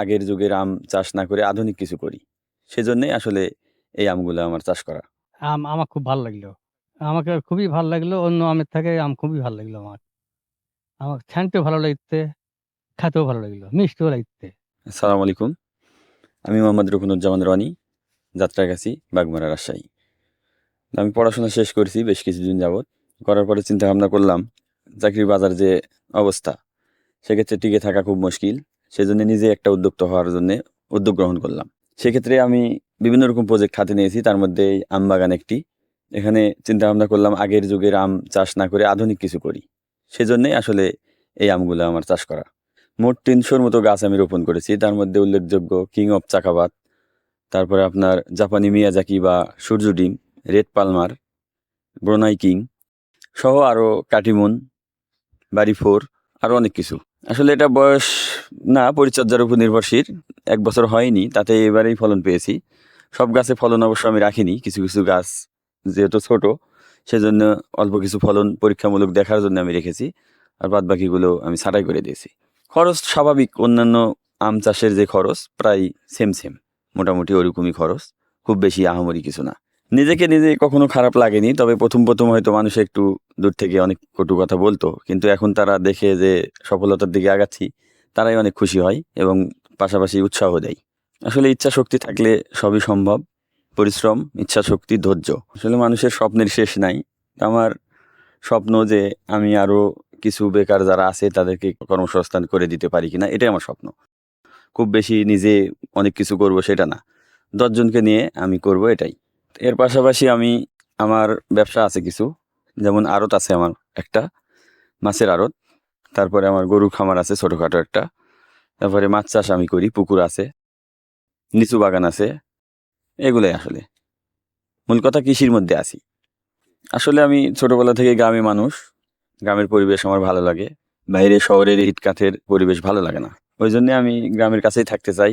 আগের যুগের আম চাষ না করে আধুনিক কিছু করি। সেজন্যই আসলে এই আমগুলো আমার চাষ করা। আম আমার খুব ভালো লাগল। আমাকে খুবই ভালো লাগল অন্য আমের থেকে আম খুবই ভালো লাগল আমার। আমার ছানতেও ভালো লাগতে খেতেও ভালো লাগল মিষ্টিও লাগতে আসসালামু আলাইকুম। আমি মোহাম্মদ রুকনুজ্জামান রনি যাত্রাগাছি বাগমারা রাজশাহী। আমি পড়াশোনা শেষ করেছি বেশ কিছুদিন যাবৎ। করার পরে চিন্তা ভাবনা করলাম চাকরির বাজার যে অবস্থা সেক্ষেত্রে টিকে থাকা খুব মুশকিল। সেজন্য নিজে একটা উদ্যোক্তা হওয়ার জন্য উদ্যোগ গ্রহণ করলাম। সেক্ষেত্রে আমি বিভিন্ন রকম প্রজেক্ট হাতে নিয়েছি। তার মধ্যে আম বাগান একটি। এখানে চিন্তা ভাবনা করলাম, আগের যুগের আম চাষ না করে আধুনিক কিছু করি। সেজন্যই আসলে এই আমগুলো আমার চাষ করা। মোট তিনশোর মতো গাছ আমি রোপণ করেছি। তার মধ্যে উল্লেখযোগ্য কিং অফ চাকাবাত তারপরে আপনার জাপানি মিয়াজাকি বা সূর্য ডিম রেড পালমার ব্রোনাই কিং সহ আরও কাটিমুন বাড়ি ফোর আরও অনেক কিছু। আসলে এটা বয়স না, পরিচর্যার উপর নির্ভরশীল। এক বছর হয়নি, তাতে এবারেই ফলন পেয়েছি। সব গাছে ফলন অবশ্য আমি রাখিনি, কিছু কিছু গাছ যেহেতু ছোট, সেজন্য অল্প কিছু ফলন পরীক্ষামূলক দেখার জন্য আমি রেখেছি, আর বাদ বাকিগুলো আমি ছাঁটাই করে দিয়েছি। খরচ স্বাভাবিক, অন্যান্য আম চাষের যে খরচ, প্রায় সেম সেম মোটামুটি ওরকমই খরচ, খুব বেশি আহামরি কিছু না। নিজেকে নিজে কখনো খারাপ লাগেনি, তবে প্রথম প্রথম হয়তো মানুষ একটু দূর থেকে অনেক কটু কথা বলতো, কিন্তু এখন তারা দেখে যে সফলতার দিকে আগাচ্ছি। তারাই অনেক খুশি হয় এবং পাশাপাশি উৎসাহ দেয়। আসলে ইচ্ছা শক্তি থাকলে সবই সম্ভব। পরিশ্রম ইচ্ছা শক্তি ধৈর্য। আসলে মানুষের স্বপ্নের শেষ নাই। আমার স্বপ্ন যে আমি আরও কিছু বেকার যারা আছে তাদেরকে কর্মসংস্থান করে দিতে পারি কিনা, এটাই আমার স্বপ্ন। খুব বেশি নিজে অনেক কিছু করব সেটা না। দশজনকে নিয়ে আমি করব এটাই। এর পাশাপাশি আমি, আমার ব্যবসা আছে কিছু। যেমন আড়ত আছে আমার একটা, মাছের আড়ত। তারপরে আমার গরু খামার আছে ছোটোখাটো একটা। তারপরে মাছ চাষ আমি করি, পুকুর আছে নিচু বাগান আছে, এগুলোই আসলে। মূল কথা কৃষির মধ্যে আছি। আসলে আমি ছোটোবেলা থেকে গ্রামে মানুষ, গ্রামের পরিবেশ আমার ভালো লাগে, বাইরে শহরের ইটকাঠের পরিবেশ ভালো লাগে না। ওই জন্যে আমি গ্রামের কাছেই থাকতে চাই।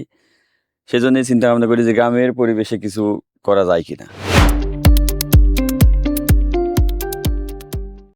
সেজন্যই চিন্তা ভাবনা করি যে গ্রামের পরিবেশে কিছু করা যায় কিনা।